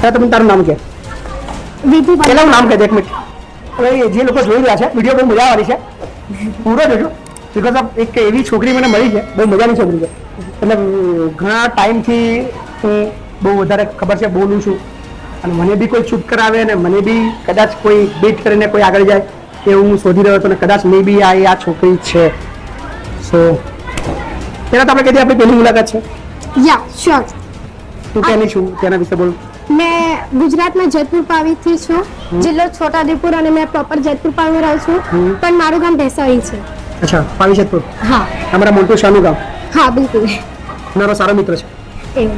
ત્યારે તમે તારું નામ કે? વિધિ પેલા નામ કહે એક મિનિટ. હવે જે લોકો જોઈ રહ્યા છે વીડિયો બહુ મજા આવવાની છે. પૂરો જોજો. બિકોઝ ઓફ એક એવી છોકરી મને મળી છે બહુ મજાની છોકરી છે. એટલે ઘણા ટાઈમથી હું બહુ વધારે ખબર છે બોલું છું. અને મને બી કોઈ ચૂપ કરાવે અને મને બી કદાચ કોઈ બીટ કરીને કોઈ આગળ જાય એ હું શોધી રહ્યો હતો અને કદાચ મે બી આ આ છોકરી છે. સો પહેલાં તો આપણે કીધી આપણી પહેલી મુલાકાત છે. યા શ્યોર તું ક્યાંની છું? તેના વિશે બોલ? મેં ગુજરાતમાં જેતપુર પાવીથી છું. જિલ્લો છોટાઉદેપુર અને મેં પ્રોપર જેતપુર પાવી રહું છું. પણ મારું ગામ ભેસાઈ છે. અચ્છા પાવીશેતપુર હા. અમારા મોટું શાનું ગામ. હા બિલકુલ. મારો સારો મિત્ર છે. એ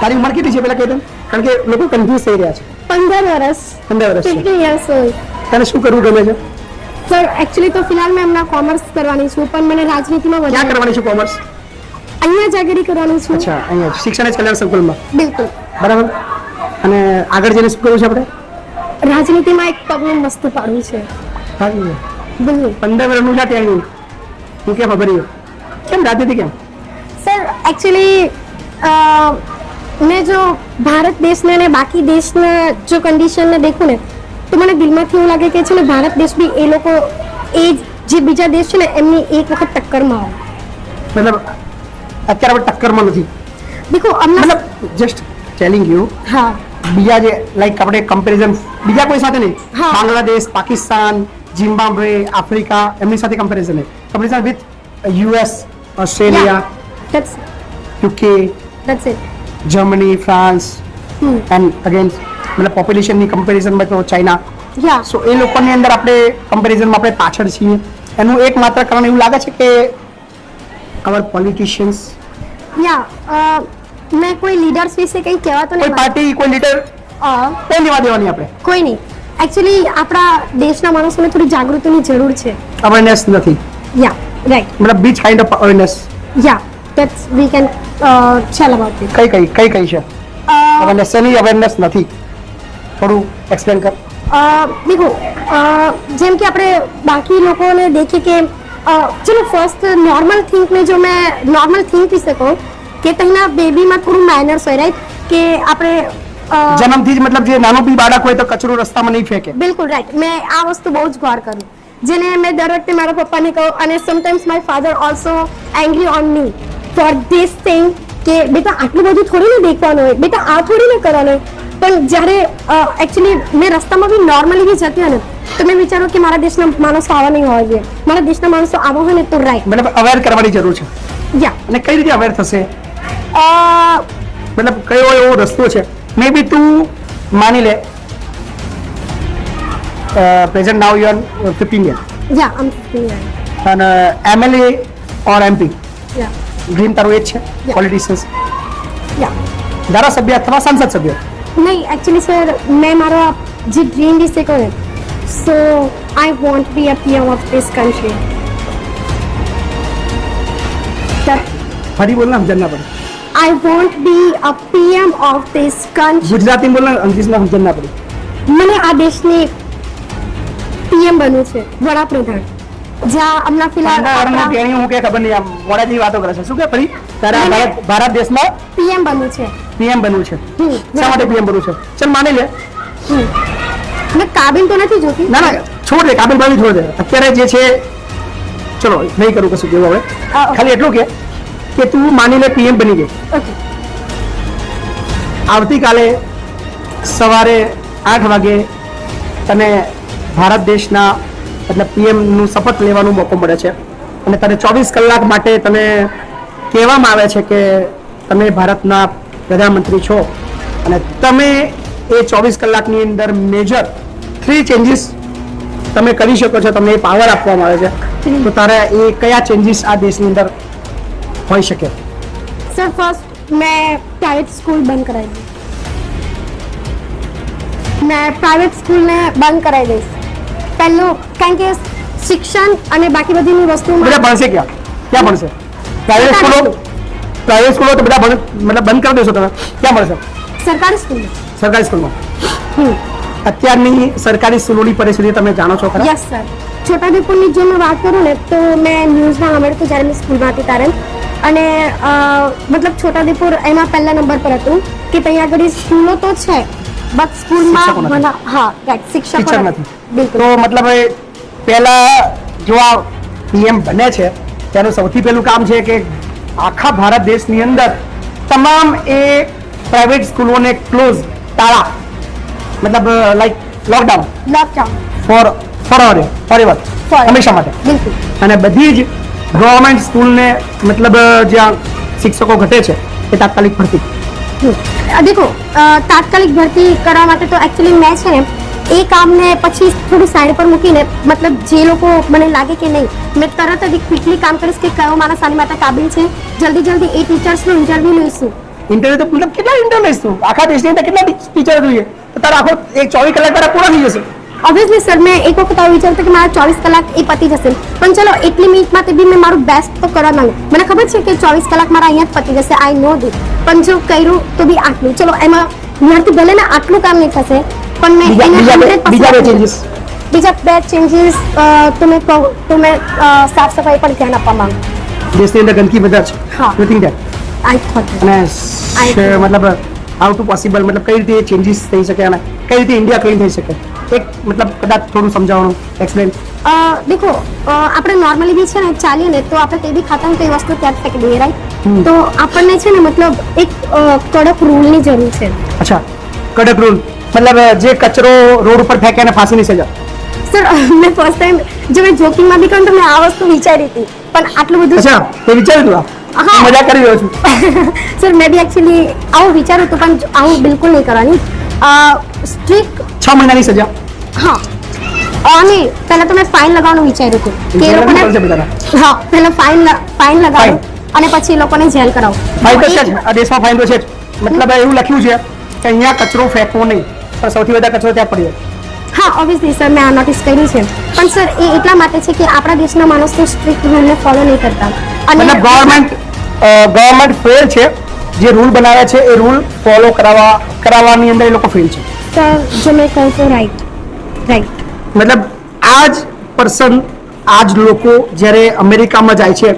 તારી ઉંમર કેટલી છે પેલા કહી કારણ કે લોકો કન્ફ્યુઝ થઈ રહ્યા છે. પંદર વર્ષ પંદર વર્ષ ફિફ્ટીન યર્સ ઓલ્ડ તને શું કરવું ગમે છે? સર એકચ્યુઅલી તો ફિલહાલ મેં હમણાં કોમર્સ કરવાની છું પણ મને રાજનીતિમાં ક્યાં વધારે કરવાની છે કોમર્સ અહીંયા જ આગળ કરવાનું છું. અચ્છા અહીંયા શિક્ષણ જ કલ્યાણ સંકુલમાં? બિલકુલ. બરાબર. અને આગળ જઈને શું કરવું છે આપણે? રાજનીતિમાં એક પગલું મસ્ત પાડવું છે. બિલકુલ. પંદર વર્ષનું છે ત્યાં હું કેમ ખબર કેમ રાજનીતિ કેમ? સર એકચ્યુઅલી મેં જો ભારત દેશને અને બાકી દેશના જો કન્ડિશનને દેખું ને તો મને દિલમાંથી એવું લાગે કે છે ને ભારત દેશ બી એ લોકો એ જે બીજા દેશ છે ને એમની એક વખત ટક્કરમાં આવે મતલબ અત્યારે આપણે ટક્કરમાં નથી. દેખો મતલબ જસ્ટ ટેલિંગ યુ હા. બીજા જે લાઈક આપણે કમ્પેરિઝન બીજા કોઈ સાથે નહીં. બાંગ્લાદેશ પાકિસ્તાન ઝિમ્બાબ્વે આફ્રિકા એમની સાથે કમ્પેરિઝન નહીં. Comparison with US Australia UK that's it Germany France and again મતલબ પોપ્યુલેશનની કમ્પેરિઝનમાં તો ચાઇના સો એ લોકોની અંદર આપણે કમ્પેરિઝનમાં આપણે પાછળ છીએ. એનું એકમાત્ર કારણ એવું લાગે છે કે અવર પોલિટિશિયન્સ યા મેં કોઈ લીડર્સ વિશે કંઈ કહેવા તો કોઈ પાર્ટી કોઈ લીડર કોઈ લેવા દેવાની આપણે કોઈ નહીં એકચ્યુઅલી આપણા દેશના માણસોને થોડી જાગૃતિની જરૂર છે અવેરનેસ નથી યા રાઈટ મતલબ beach kind of awareness Yeah, that's we can uh, tell about it. કઈ કઈ કઈ કઈ છે Uh, અવેરનેસ એની અવેરનેસ નથી થોડું એક્સપ્લેન કર uh, દેખો uh, જેમ કે આપણે બાકી લોકોને દેખીએ કે uh, ચલો ફર્સ્ટ નોર્મલ થિંકને જો મેં નોર્મલ થિંક વિશે કહું કે તહીંના બેબીમાં થોડું માઇનર્સ હોય રાઈટ કે આપણે જન્મથી જ મતલબ જે નાનો બી બાળક હોય તો કચરો રસ્તામાં નહીં ફેંકે. બિલકુલ રાઈટ મેં આ વસ્તુ બહુ જ ગોર કરું. જેને મેં દર વખતે મારા પપ્પાને કહું અને sometimes my father also angry on me for this thing કે બેટા આટલું બધું થોડી ને દેખવાનું હોય. બેટા આ થોડી ને કરવાનું હોય. પણ જ્યારે એકચ્યુઅલી મેં રસ્તામાં બી નોર્મલી બી જતી હોય ને તો વિચારો કે મારા દેશના માણસો આવા નહીં હોય જોઈએ. મારા દેશના માણસો આવા હોય ને તો રાઈટ મતલબ અવેર કરવાની જરૂર છે? યા અને કઈ રીતે અવેર થશે? મતલબ કયો એવો રસ્તો છે? મે બી તું માની લે present now you are fifteen year યા આમ અને એમએલએ ઓર એમપી યા ગ્રીન તારું એ જ છે. પોલિટિશિયન્સ યા ધારાસભ્ય અથવા સાંસદ સભ્ય? નહીં એકચ્યુઅલી સર મેં મારો જે ડ્રીમ વિશે કહું ને so I want be a PM of this country ફરી બોલ ને સમજણ ના પડે. I want be a PM of this country Gujarati બોલ ને અંગ્રેજીમાં સમજણ ના પડે. મને આ દેશની પીએમ બનવું છે વડાપ્રધાન. જ્યાં હમણાં ફિલહાલ ભંડારનું ટેણી હું કે ખબર નહીં આમ મોડાથી વાતો કરે છે. શું કે ફરી? તારે આ ભારત ભારત દેશમાં પીએમ બનવું છે. પીએમ બનવું છે. હમ, શા માટે પીએમ બનવું છે? ચાલ માની લે. હમ. મેં કાબિલ તો નથી જોતી. ના ના છોડ દે કાબિલ ભાઈ છોડ દે અત્યારે જે છે ચલો નહીં કરું કશું કેવું હવે. ખાલી એટલું કે કે તું માની લે પીએમ બની ગઈ આવતીકાલે સવારે આઠ વાગે તને ભારત દેશના એટલે પીએમનું શપથ લેવાનો મોકો મળે છે. અને તને ચોવીસ કલાક માટે તને કહેવામાં આવે છે કે તમે ભારતના પ્રધાનમંત્રી છો. અને તમે એ ચોવીસ કલાકની અંદર મેજર થ્રી ચેન્જીસ તમે કરી શકો છો તમને એ પાવર આપવામાં આવે છે. તો તારે એ કયા ચેન્જીસ આ દેશની અંદર હોઈ શકે? સર ફર્સ્ટ મેં પ્રાઇવેટ સ્કૂલ બંધ કરાવી દઈશ. મેં પ્રાઇવેટ સ્કૂલને બંધ કરાવી દઈશ. પહેલું કારણ કે શિક્ષણ અને બાકી બધીની બધા ભણશે ક્યાં? ક્યાં ભણશે? પ્રાઇવેટ સ્કૂલો પ્રાઇવેટ સ્કૂલો તો બધા મતલબ બંધ કરી દેશો તમે. ક્યાં ભણશે? સરકારી સ્કૂલ સરકારી સ્કૂલમાં અત્યારની સરકારી સ્કૂલોની પરિસ્થિતિ તમે જાણો છો ખરા? યસ સર છોટાઉદેપુરની જો મેં વાત કરું ને તો મેં ન્યૂઝમાં સાંભળ્યું જ્યારે મેં સ્કૂલમાં હતી ત્યારે. અને મતલબ છોટાઉદેપુર એમાં પહેલા નંબર પર હતું કે ત્યાં આગળ સ્કૂલો તો છે બટ સ્કૂલમાં હા રાઈટ શિક્ષક નથી. તો મતલબ પહેલા જો આ પીએમ બને છે તેનું સૌથી પહેલું કામ છે કે આખા ભારત દેશની અંદર તમામ એ પ્રાઇવેટ સ્કૂલોને ક્લોઝ તાળા મતલબ like lockdown lockdown for for forever. હંમેશા માટે? બિલકુલ. અને બધી જ ગવર્મેન્ટ સ્કૂલને મતલબ જ્યાં શિક્ષકો ઘટે છે એ તાત્કાલિક ભરતી. દેખો તાત્કાલિક ભરતી કરવા માટે તો એકચ્યુઅલી મેં છે ને એ કામને પછી થોડું સાઈડ પર મૂકીને મતલબ જે લોકો મને લાગે કે નહીં મેં તરત જ ક્વિકલી કામ કરીશ કે કયો માણસ આની માટે કાબિલ છે. જલ્દી જલ્દી એ ટીચર્સનું ઇન્ટરવ્યૂ લઈશું. ઇન્ટરવ્યુ તો મતલબ કેટલા ઇન્ટરવ્યુ લઈશું? આખા દેશની અંદર કેટલા ટીચર જોઈએ? તારા આખો એક ચોવીસ કલાક તારા પૂરા થઈ જશે. ઓબ્વિયસલી સર મેં એક વખત આવું વિચારતું કે મારા ચોવીસ કલાક એ પતી જશે પણ ચલો એટલી મિનિટ માટે બી મેં મારું બેસ્ટ તો કરવા માંગુ મને ખબર છે કે ચોવીસ કલાક મારા અહીંયા જ પતી જશે આઈ નો ધીટ પણ જો કર્યું તો બી આટલું ચલો એમાં મારાથી ભલે ને આટલું કામ નહીં થશે પણ મેં બીજા- એને બીજા બે- 100% બીજા બે આપી. changes. બીજા બે ચેન્જીસ તો મેં કહું તો મેં અ, સાફ સફાઈ પર ધ્યાન આપવા માંગુ દેશની અંદર ગંદકી વધારે છે હા. You think that I thought અને I શ- મતલબ હાઉ ટુ પોસિબલ મતલબ કઈ રીતે ચેન્જીસ થઈ શકે અને કઈ રીતે ઇન્ડિયા ક્લીન થઈ શકે? એક મતલબ કદાચ થોડું સમજાવવાનું. એક્સપ્લેન દેખો આપણે નોર્મલી બી છે ને ચાલીએ ને તો આપણે તે બી ખાતા હોય તો એ વસ્તુ ત્યાં ફેંકી દઈએ રાઈટ તો આપણને છે ને મતલબ એક કડક રૂલની જરૂર છે. અચ્છા. કડક રૂલ મતલબ જે કચરો રોડ ઉપર ફેંકે અને ફાંસીની સજા. સર મેં ફર્સ્ટ ટાઈમ જો મેં જોકિંગમાં બી કહ્યું તો મેં આ વસ્તુ વિચારી હતી. પણ આટલું બધું અચ્છા. તે વિચાર્યું તું આ? હા. હું મજા કરી રહ્યો છું. સર મેં બી એકચ્યુઅલી આવું વિચાર્યું હતું પણ આવું બિલકુલ નહીં કરવાની. સ્ટ્રિક છ મહિનાની સજા. હા. અને પહેલા તો મેં ફાઇન લગાવવાનું વિચાર્યું હતું. કે એ લોકોને હા પહેલા ફાઇન ફાઇન લગાવો અને પછી એ લોકોને જેલ કરાવો. ફાઇન તો તો છે આ દેશમાં ફાઇન તો છે મતલબ એવું લખ્યું છે કે અહીંયા કચરો ફેંકવો નહીં. પણ સૌથી વધારે કચરો ત્યાં પડ્યો. હા ઓબ્વિયસલી સર મેં આ નોટિસ કર્યું છે. પણ સર એ એટલા માટે છે કે આપણા દેશના માણસો સ્ટ્રિક્ટ રૂલને ફોલો નહીં કરતા. મતલબ ગવર્મેન્ટ ગવર્મેન્ટ ફેલ છે જે રૂલ બનાવ્યા છે એ રૂલ ફોલો કરાવવા કરાવવાની અંદર એ લોકો ફેલ છે. સર જો મેં કહું તો રાઈટ રાઈટ મતલબ આ જ પર્સન આ જ લોકો જ્યારે અમેરિકામાં જાય છે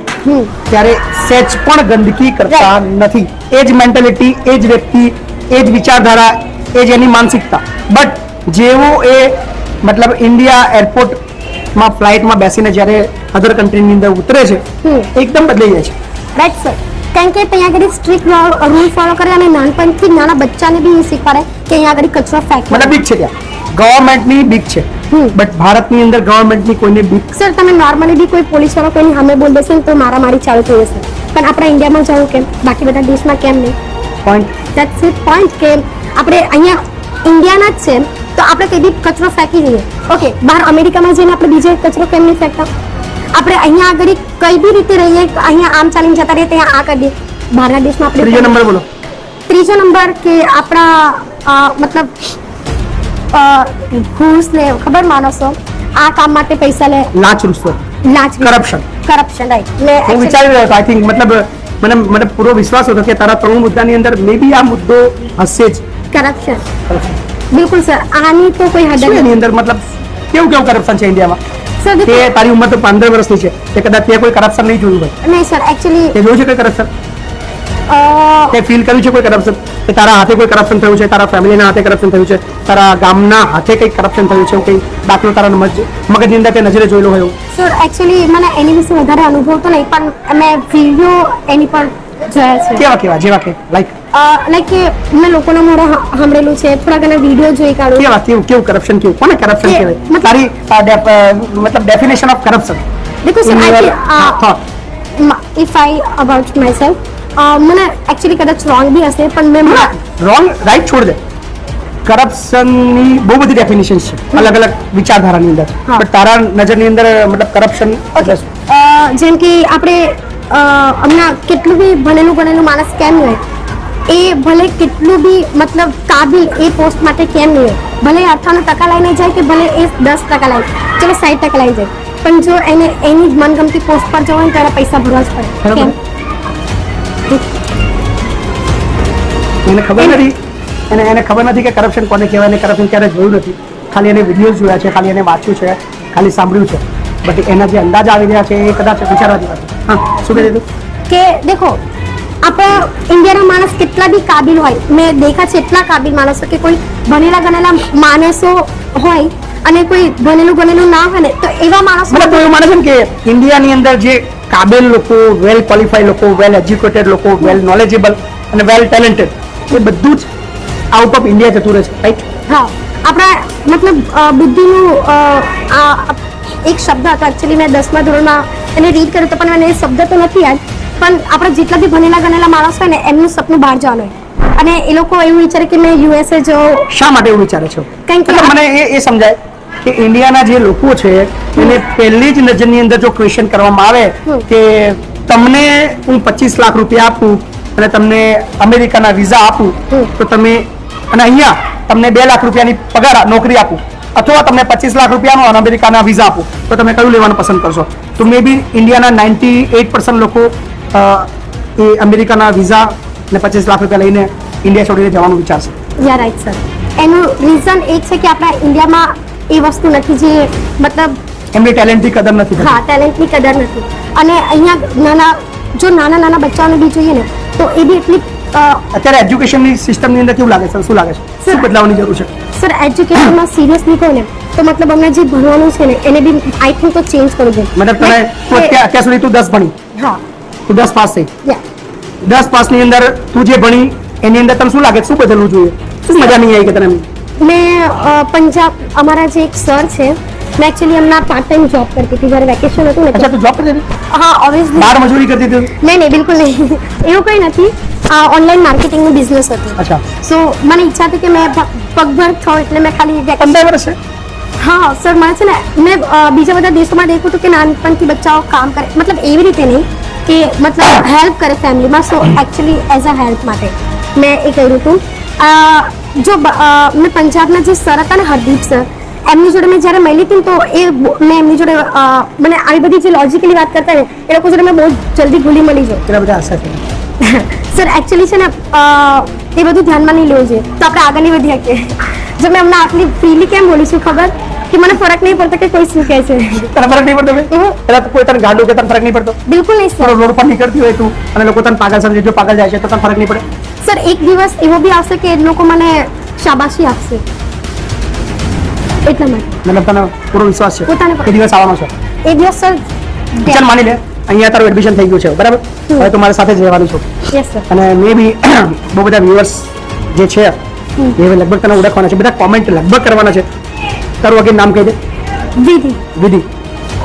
ત્યારે સેજ પણ ગંદકી કરતા નથી. એ જ મેન્ટાલિટી એ જ વ્યક્તિ એ જ વિચારધારા એ જ એની માનસિકતા. બટ જેવો એ મતલબ ઇન્ડિયા એરપોર્ટમાં ફ્લાઇટમાં બેસીને જ્યારે અધર કન્ટ્રીની અંદર ઉતરે છે. એકદમ બદલાઈ જાય છે. રાઈટ સર કારણ કે ત્યાં આગળ સ્ટ્રિક્ટ રૂલ ફોલો કરે અને નાનપણથી નાના બચ્ચાને બી શીખવાડે કે અહીંયા આગળ કચરો ફેંક. મતલબ બીક છે ત્યાં. ગવર્મેન્ટની બીક છે. બટ ભારતની અંદર ગવર્મેન્ટની કોઈને બીક સર તમે નોર્મલી બી કોઈ પોલીસ વાળો કોઈની સામે બોલ દેશે તો મારા મારી ચાલુ થઈ જશે. પણ આપણા ઇન્ડિયામાં જવું કેમ? બાકી બધા દેશમાં કેમ નહીં? પોઈન્ટ દેટ્સ ઇટ પોઈન્ટ કે આપણે અહીંયા ઇન્ડિયાના જ છે. તો આપણે કઈ બી કચરો ફેંકી દઈએ. ઓકે બહાર અમેરિકામાં જઈને આપણે બીજે કચરો કેમ નહીં ફેંકતા? આપણે અહીંયા આગળ કઈ બી રીતે રહીએ અહીંયા આમ ચાલીને જતા રહીએ ત્યાં આ કરી દઈએ. બહારના દેશમાં આપણે ત્રીજો નંબર બોલો. ત્રીજો નંબર કે આપણા અ, મતલબ અ, ઘૂસ ને ખબર માણસો? આ કામ માટે પૈસા લે લાંચ રૂશ્વત લાંચ Corruption. કરપ્શન રાઈટ હું વિચારી રહ્યો હતો આઈ થિંક મતલબ મને મને પૂરો વિશ્વાસ હતો કે તારા ત્રણ મુદ્દાની અંદર મે બી આ મુદ્દો હશે જ. કરપ્શન બિલકુલ સર આની તો કોઈ હદ નથી એની અંદર? મતલબ કેવું કેવું કરપ્શન છે ઇન્ડિયામાં તે તારી ઉંમર તો પંદર વર્ષની છે તે કદાચ તે કોઈ કરપ્શન નહીં જોયું હોય. નહીં સર એકચ્યુઅલી તે જોયું છે કોઈ કરપ્શન તે ફીલ કર્યું છે કોઈ કરપ્શન કે તારા હાથે કોઈ કરપ્શન થયું છે તારા ફેમિલીના હાથે કરપ્શન થયું છે તારા ગામના હાથે કંઈક કરપ્શન થયું છે કંઈ દાખલો તારા મગજ મગજની અંદર તે નજરે જોયેલો હોય સર એકચ્યુઅલી મને એની વિશે વધારે અનુભવ તો નહીં પણ મેં વીડિયો એની પર જોયા છે. કેવા કેવા જેવા કે લાઈક લાઈક કે મેં લોકોના મોઢા સાંભળેલું છે. થોડા ઘણા વીડિયો જોઈ કાઢું. કેવા કેવું કેવું કરપ્શન કેવું કોને કરપ્શન કહેવાય? તારી મતલબ ડેફિનેશન ઓફ કરપ્શન દેખો sir. If I about myself મને એકચ્યુઅલી કદાચ રોંગ બી હશે પણ મેં રોંગ રાઈટ છોડ દે. કરપ્શનની બહુ બધી ડેફિનેશન છે. અલગ અલગ વિચારધારાની અંદર. પણ તારા નજરની અંદર મતલબ કરપ્શન? જેમ કે આપણે હમણાં કેટલું બી ભણેલું ભણેલું માણસ કેમ હોય? એ ભલે કેટલું બી મતલબ કાબિલ એ પોસ્ટ માટે કેમ નહીં ભલે અઠ્ઠાણું ટકા લઈને જાય કે ભલે એ દસ ટકા લાવી ચલો સાઠ ટકા લઈ જાય. પણ જો એને એની જ મનગમતી પોસ્ટ પર જવું હોય ત્યારે પૈસા ભરવા જ પડે. એને ખબર નથી. એને એને ખબર નથી કે કરપ્શન કોને કહેવાય અને કરપ્શન ક્યારે જોયું નથી. ખાલી એને વિડીયોઝ જોયા છે ખાલી એને વાંચ્યું છે ખાલી સાંભળ્યું છે. બટ એના જે અંદાજ આવી રહ્યા છે એ કદાચ વિચારવા જેવા. હા શું કહી દીધું કે દેખો આપણા ઇન્ડિયાના માણસ કેટલા બી કાબિલ હોય મેં દેખા છે એટલા કાબિલ માણસો કે કોઈ ભણેલા ગણેલા માણસો હોય અને કોઈ ભણેલું ગણેલું ના હોય ને તો એવા માણસો મતલબ એવું માને છે કે ઇન્ડિયાની અંદર જે કાબિલ લોકો વેલ ક્વોલિફાઈડ લોકો વેલ એજ્યુકેટેડ લોકો વેલ નોલેજેબલ અને વેલ ટેલેન્ટેડ એ બધું જ આઉટ ઓફ ઇન્ડિયા જતું રહે છે રાઈટ હા આપણા મતલબ બુદ્ધિનું આ એક શબ્દ હતો એકચ્યુઅલી મેં દસમા ધોરણમાં એને રીડ કર્યો તો પણ મને એ શબ્દ તો નથી યાદ. પણ આપણે જેટલા બી ભણેલા ગણેલા માણસ હોય ને એમનું સપનું બહાર જવાનું હોય. અને એ લોકો એવું વિચારે કે મેં યુએસએ જો શા માટે એવું વિચારે છો? કારણ કે મને એ એ સમજાય કે ઇન્ડિયાના જે લોકો છે એને પહેલી જ નજરની અંદર જો ક્વેશ્ચન કરવામાં આવે કે તમને હું પચીસ લાખ રૂપિયા આપું અને તમને અમેરિકાના વિઝા આપું તો તમે અને અહીંયા તમને બે લાખ રૂપિયાની પગાર નોકરી આપું. અથવા તમને પચીસ લાખ રૂપિયાનો અને અમેરિકાના વિઝા આપું. તો તમે કયું લેવાનું પસંદ કરશો? તો મે બી ઇન્ડિયાના નાઇન્ટી એઇટ પર્સન્ટ લોકો એ અમેરિકાના વિઝા ને પચીસ લાખ રૂપિયા લઈને ઇન્ડિયા છોડીને જવાનું વિચારશે. યા રાઈટ સર એનું રીઝન એ છે કે આપણા ઇન્ડિયામાં એ વસ્તુ નથી જે મતલબ એમની ટેલેન્ટની કદર નથી હા ટેલેન્ટની કદર નથી. અને અહીંયા નાના જો નાના નાના બચ્ચાઓને બી જોઈએ ને તો એ બી એટલી અત્યારે એજ્યુકેશનની સિસ્ટમની અંદર કેવું લાગે છે? શું લાગે છે? શું બદલાવની જરૂર છે? સર એજ્યુકેશનમાં સિરિયસલી કહું ને તો મતલબ અમને જે ભણવાનું છે ને એને બી આઈ થિંક તો ચેન્જ કરવું જોઈએ મતલબ તને અત્યાર અત્યાર સુધી તું દસ ભણી. હા. તું દસ પાસ થઈ? દસ દસ પાસની અંદર તું જે ભણી એની અંદર તને શું લાગે? શું બદલવું જોઈએ? શું મજા નહીં આવી કે તને મેં પંજાબ અમારા જે એક સર છે મેં એકચ્યુઅલી હમણાં પાર્ટ ટાઈમ જોબ કરતી હતી જ્યારે વેકેશન હતું ને અચ્છા તું જોબ કરતી હતી? હા ઓબ્વિયસલી બાર મજૂરી કરતી હતી? નહીં નહીં બિલકુલ નહીં. એવું કંઈ નથી. આ ઓનલાઈન માર્કેટિંગનું બિઝનેસ હતું. અચ્છા. સો મને ઈચ્છા હતી કે મેં પગભર છો એટલે મેં ખાલી પંદર વર્ષ? હા સર મને છે ને મેં બીજા બધા દેશોમાં દેખ્યું હતું કે નાનપણથી બચ્ચાઓ કામ કરે. મતલબ એવી રીતે નહીં. કે મતલબ હેલ્પ કરે ફેમિલીમાં. So actually as a help માટે મેં એ કર્યું હતું. જો મેં પંજાબના જે સર હતા ને હરદીપ સર એમની જોડે મેં જ્યારે મળી હતી તો એ મેં એમની જોડે મને આવી બધી જે લોજિકલી વાત કરતા ને એ લોકો જોડે મેં બહુ જલ્દી ભૂલી મળી જાઉં. એટલા બધા આશા સર એકચ્યુઅલી છે ને એ બધું ધ્યાનમાં નહીં લેવું જોઈએ. તો આપણે આગળ નહીં વધી શકીએ. જો મેં હમણાં આટલી ફ્રીલી કેમ બોલું છું ખબર? કે મને ફરક નહીં પડતો કે કોઈ શું કહે છે. તને ફરક નહીં પડતો. એટલે કોઈ તને ગાંડું કે તને ફરક નહીં પડતો? બિલકુલ નહીં સર. રોડ પર નીકળતી હોય તું અને લોકો તને પાગલ સમજે જો પાગલ જાય છે તો તને ફરક નહીં પડે. સર એક દિવસ એવો બી આવશે કે એ લોકો મને શાબાશી આપશે. એટલા માટે. મતલબ તને પૂરો વિશ્વાસ છે. પોતાને. એ દિવસ આવવાનો છે. એક દિવસ સર ચાલ માની લે અહીંયા તારું એડમિશન થઈ ગયું છે બરાબર? હવે તો મારી સાથે જ રહેવાનું છું. યસ સર અને મે બી બહુ બધા વ્યુઅર્સ જે છે એ લગભગ તને ઓળખવાના છે. બધા કોમેન્ટ લગભગ કરવાના છે. તારું વગેરે નામ કહી દે. વિધિ. વિધિ.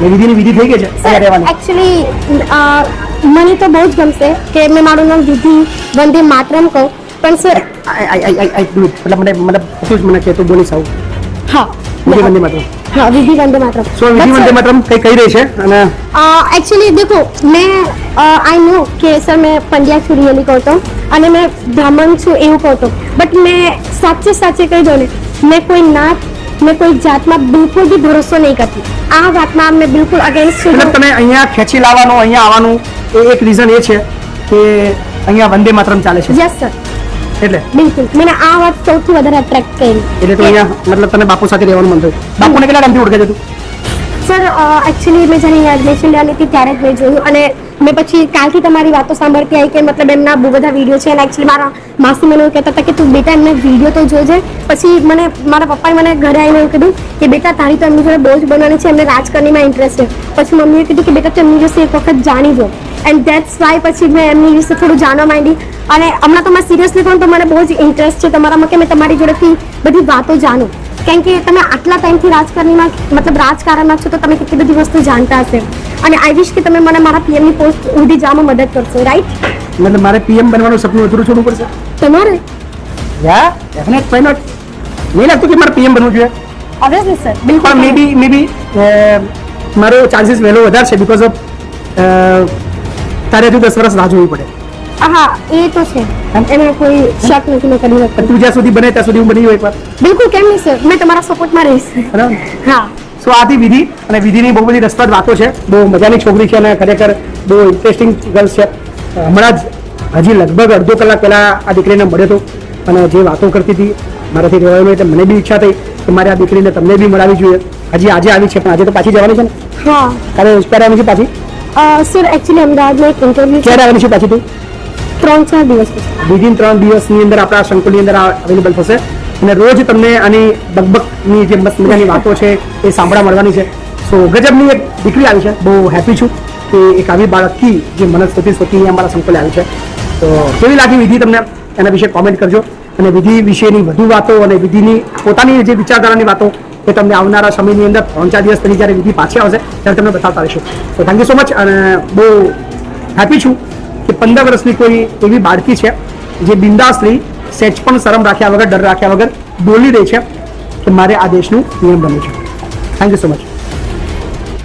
એ વિધિની વિધિ થઈ ગઈ છે? અહીંયા રહેવાની. એકચ્યુઅલી મને તો બહુ જ ગમશે કે મેં મારું નામ વિધિ વંદે માતરમ કહું. પણ સર મતલબ મને મતલબ શું મને કે તું બોલી સાવ હા. વિધિ વંદે માતરમ. હા વિધિ વંદે માતરમ. સો વિધિ વંદે માતરમ કઈ કઈ રહી છે? અને એકચ્યુઅલી દેખો મેં આઈ નો કે સર મેં પંડ્યા છું રિયલી કહતો અને મેં બ્રાહ્મણ છું એવું કહતો બટ મેં સાચે સાચે કહી દઉં ને મેં કોઈ નાથ મેં કોઈ જાતમાં બિલકુલ બી ભરોસો નહીં કરતી. આ વાતમાં મેં બિલકુલ અગેન્સ્ટ છું. મતલબ તમે અહીંયા ખેંચી લાવવાનું અહીંયા આવવાનું એ એક રીઝન એ છે કે અહીંયા વંદે માતરમ ચાલે છે. યસ સર એટલે? બિલકુલ. મને આ વાત સૌથી વધારે અટ્રેક્ટ કરી. એટલે તો અહીંયા મતલબ તમે બાપુ સાથે રહેવાનું મન થયું. બાપુને કેટલા ટાઈમથી ઓળખે છે તું? સર એકચ્યુઅલી મેં જ્યારે એડમિશન લેવાની હતી ત્યારે જ મેં જોયું અને મેં પછી કાલથી તમારી વાતો સાંભળતી આવી કે મતલબ એમના બહુ બધા વીડિયો છે અને એકચ્યુઅલી મારા માસી મને એવું કહેતા હતા કે તું બેટા એમને વીડિયો તો જોજે. પછી મને, મારા પપ્પાએ મને ઘરે આવીને એવું કીધું કે બેટા તારી તો એમની જોડે બહુ જ બનવાની છે, એમને રાજકારણીમાં ઇન્ટરેસ્ટ છે. પછી મમ્મીએ કીધું કે બેટા તું એમની વિશે એક વખત જાણી જો. એન્ડ ધેટ્સ વાય પછી મેં એમની વિશે થોડું જાણવા માંડી. અને હમણાં તો મેં સિરિયસલી પણ તો મને બહુ જ ઇન્ટરેસ્ટ છે તમારામાં કે મેં તમારી જોડેથી બધી વાતો જાણું. કારણ કે તમે આટલા ટાઈમથી રાજકારણીમાં મતલબ રાજકારણમાં છો તો તમે કેટલી બધી વસ્તુ જાણતા હશે. અને આઈ વિશ કે તમે મને મારા પીએમની પોસ્ટ સુધી જવામાં મદદ કરશો રાઈટ મતલબ મારે પીએમ બનવાનું સપનું અધૂરું છોડવું પડશે. તમારે? યા ડેફિનેટ વાય નોટ નહીં લાગતું કે મારે પીએમ બનવું જોઈએ? ઓબ્વિયસલી સર બિલકુલ મે બી મે બી મારો ચાન્સીસ વહેલો વધારે છે બિકોઝ ઓફ તારે હજુ દસ વર્ષ રાહ જોવી પડે. હા એ તો છે. એમાં કોઈ શક નથી મેં કરી નથી. તું જ્યાં સુધી બને ત્યાં સુધી હું બની હોય એકવાર? બિલકુલ કેમ નહીં સર? મેં તમારા સપોર્ટમાં રહીશ. હા. સો આથી વિધિ અને વિધિની બહુ બધી રસપ્રદ વાતો છે. બહુ મજાની છોકરી છે અને ખરેખર બહુ ઇન્ટરેસ્ટિંગ ગર્લ્સ છે. હમણાં જ હજી લગભગ અડધો કલાક પહેલા આ દીકરીને મળ્યો હતો અને જે વાતો કરતી હતી મારાથી રહેવાનું એટલે મને બી ઈચ્છા થઈ કે મારે આ દીકરીને તમને બી મળાવી જોઈએ. હજી આજે આવી છે પણ આજે તો પાછી જવાની છે ને? હા. કાલે ક્યારે આવી છે પાછી? સર એકચ્યુઅલી અમદાવાદમાં એક ઇન્ટરવ્યુ ક્યારે આવી છે પાછી તું? ત્રણ ચાર દિવસ વિધિન ત્રણ દિવસની અંદર આપણા સંકુલની અંદર અવેલેબલ થશે. અને રોજ તમને આની બકબકની જે મસ્ત મજાની વાતો છે એ સાંભળવા મળવાની છે. સો ગજબની એક દીકરી આવી છે. બહુ હેપી છું કે એક આવી બાળકથી જે મનસ્પતિ સૌથી અમારા સંકુલે આવી છે. તો કેવી લાગી વિધિ તમને? એના વિશે કોમેન્ટ કરજો. અને વિધિ વિશેની વધુ વાતો અને વિધિની પોતાની જે વિચારધારાની વાતો એ તમને આવનારા સમયની અંદર ત્રણ ચાર દિવસ પછી જ્યારે વિધિ પાછી આવશે ત્યારે તમને બતાવતા રહીશું. તો થેન્ક યુ સો મચ અને બહુ હેપી છું. કે પંદર વર્ષની કોઈ એવી બાળકી છે જે બિંદાસલી સેચ પણ શરમ રાખ્યા વગર, ડર રાખ્યા વગર બોલી દે છે કે મારે આ દેશનું નિયમ બનવું છે. Thank you so much